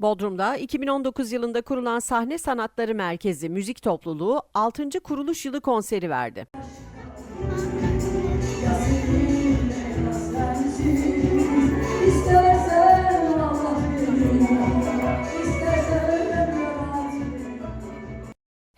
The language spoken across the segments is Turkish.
Bodrum'da 2019 yılında kurulan Sahne Sanatları Merkezi Müzik Topluluğu 6. kuruluş yılı konseri verdi.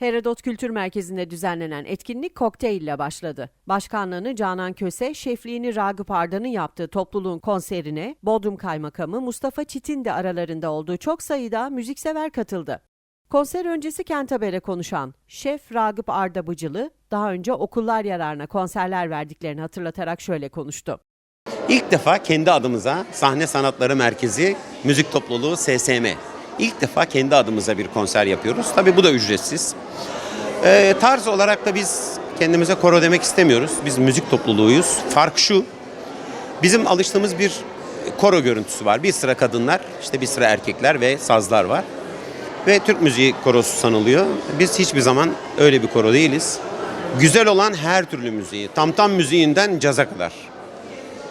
Herodot Kültür Merkezi'nde düzenlenen etkinlik kokteyl ile başladı. Başkanlığını Canan Köse, şefliğini Ragıp Arda'nın yaptığı topluluğun konserine Bodrum Kaymakamı Mustafa Çitin de aralarında olduğu çok sayıda müziksever katıldı. Konser öncesi Kent Haber'e konuşan Şef Ragıp Arda Bıcılı, daha önce okullar yararına konserler verdiklerini hatırlatarak şöyle konuştu. İlk defa kendi adımıza Sahne Sanatları Merkezi Müzik Topluluğu SSM. İlk defa kendi adımıza bir konser yapıyoruz. Tabii bu da ücretsiz. Ee, tarz olarak da biz kendimize koro demek istemiyoruz. Biz müzik topluluğuyuz. Fark şu, bizim alıştığımız bir koro görüntüsü var. Bir sıra kadınlar, işte bir sıra erkekler ve sazlar var. Ve Türk müziği korosu sanılıyor. Biz hiçbir zaman öyle bir koro değiliz. Güzel olan her türlü müziği, tam tam müziğinden caza kadar.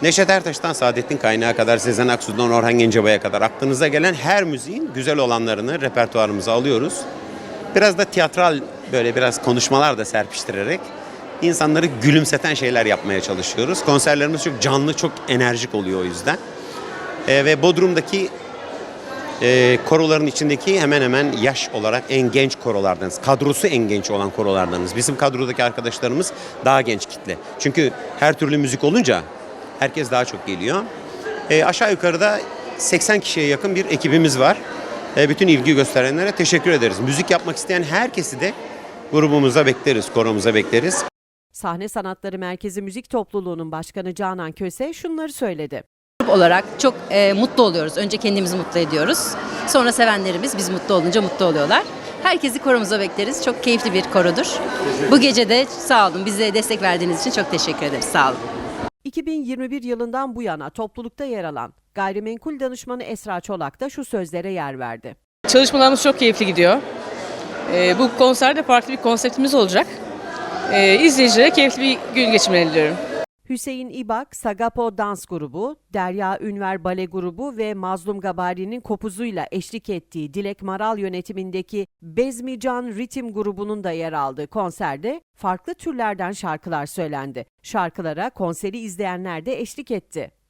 Neşet Ertaş'tan Saadettin Kaynağı kadar, Sezen Aksu'dan Orhan Gencebay'a kadar aklınıza gelen her müziğin güzel olanlarını repertuarımıza alıyoruz. Biraz da tiyatral böyle biraz konuşmalar da serpiştirerek insanları gülümseten şeyler yapmaya çalışıyoruz. Konserlerimiz çok canlı, çok enerjik oluyor o yüzden. Ee, ve Bodrum'daki e, koroların içindeki hemen hemen yaş olarak en genç korolardanız. Kadrosu en genç olan korolardanız. Bizim kadrodaki arkadaşlarımız daha genç kitle. Çünkü her türlü müzik olunca herkes daha çok geliyor. E, aşağı yukarıda 80 kişiye yakın bir ekibimiz var. E, bütün ilgi gösterenlere teşekkür ederiz. Müzik yapmak isteyen herkesi de grubumuza bekleriz, koromuza bekleriz. Sahne Sanatları Merkezi Müzik Topluluğu'nun başkanı Canan Köse şunları söyledi. Grup olarak çok e, mutlu oluyoruz. Önce kendimizi mutlu ediyoruz. Sonra sevenlerimiz biz mutlu olunca mutlu oluyorlar. Herkesi korumuza bekleriz. Çok keyifli bir korudur. Bu gece de sağ olun. Bize destek verdiğiniz için çok teşekkür ederiz. Sağ olun. 2021 yılından bu yana toplulukta yer alan gayrimenkul danışmanı Esra Çolak da şu sözlere yer verdi. Çalışmalarımız çok keyifli gidiyor. Ee, bu konserde farklı bir konseptimiz olacak. Ee, izleyicilere keyifli bir gün geçirmelerini diliyorum. Hüseyin İbak, Sagapo Dans Grubu, Derya Ünver Bale Grubu ve Mazlum Gabari'nin kopuzuyla eşlik ettiği Dilek Maral yönetimindeki Bezmican Ritim grubunun da yer aldığı konserde farklı türlerden şarkılar söylendi. Şarkılara konseri izleyenler de eşlik etti.